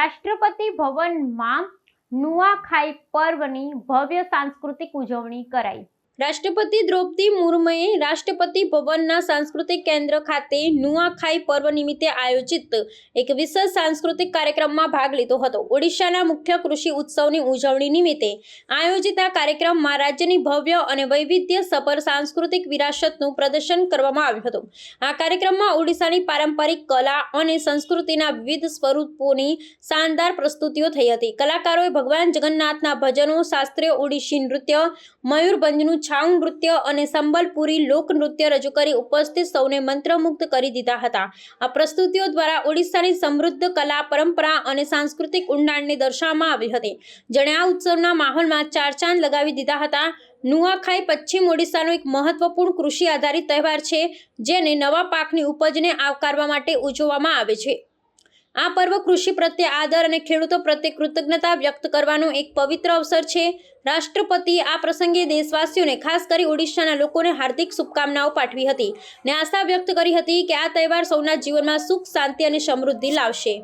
રાષ્ટ્રપતિ ભવનમાં નુઆખાઈ પર્વની ભવ્ય સાંસ્કૃતિક ઉજવણી કરાઈ. રાષ્ટ્રપતિ દ્રૌપદી મુર્મુએ રાષ્ટ્રપતિ ભવનના સાંસ્કૃતિક કેન્દ્ર ખાતે નુઆખાઈ પર્વ નિમિત્તે આયોજિત એક વિશેષ સાંસ્કૃતિક કાર્યક્રમમાં ભાગ લીધો હતો. ઓડિશાના મુખ્ય કૃષિ ઉત્સવની ઉજવણી નિમિત્તે આયોજિત આ કાર્યક્રમમાં રાજ્યની ભવ્ય અને વૈવિધ્ય સભર સાંસ્કૃતિક વિરાસતનું પ્રદર્શન કરવામાં આવ્યું હતું. આ કાર્યક્રમમાં ઓડિશાની પારંપરિક કલા અને સંસ્કૃતિના વિવિધ સ્વરૂપોની શાનદાર પ્રસ્તુતિઓ થઈ હતી. કલાકારોએ ભગવાન જગન્નાથના ભજનો, શાસ્ત્રીય ઓડિશી નૃત્ય, મયુરભંજનું છાઉ નૃત્ય અને સંબલપુરી લોક નૃત્ય રજૂ કરી ઉપસ્થિત સૌને મંત્રમુગ્ધ કરી દીધા હતા. આ પ્રસ્તુતિઓ દ્વારા ઓડિશાની સમૃદ્ધ કલા, પરંપરા અને સાંસ્કૃતિક ઊંડાણને દર્શાવવામાં આવી હતી. જેણે આ ઉત્સવના માહોલમાં ચાર ચાંદ લગાવી દીધા હતા. નુઆખાઈ પશ્ચિમ ઓડિશાનો એક મહત્વપૂર્ણ કૃષિ આધારિત તહેવાર છે, જેને નવા પાકની ઉપજને આવકારવા માટે ઉજવવામાં આવે છે. આ પર્વ કૃષિ પ્રત્યે આદર અને ખેડૂતો પ્રત્યે કૃતજ્ઞતા વ્યક્ત કરવાનો એક પવિત્ર અવસર છે. રાષ્ટ્રપતિએ આ પ્રસંગે દેશવાસીઓને ખાસ કરી ઓડિશાના લોકોને હાર્દિક શુભકામનાઓ પાઠવી હતી ને આશા વ્યક્ત કરી હતી કે આ તહેવાર સૌના જીવનમાં સુખ, શાંતિ અને સમૃદ્ધિ લાવશે.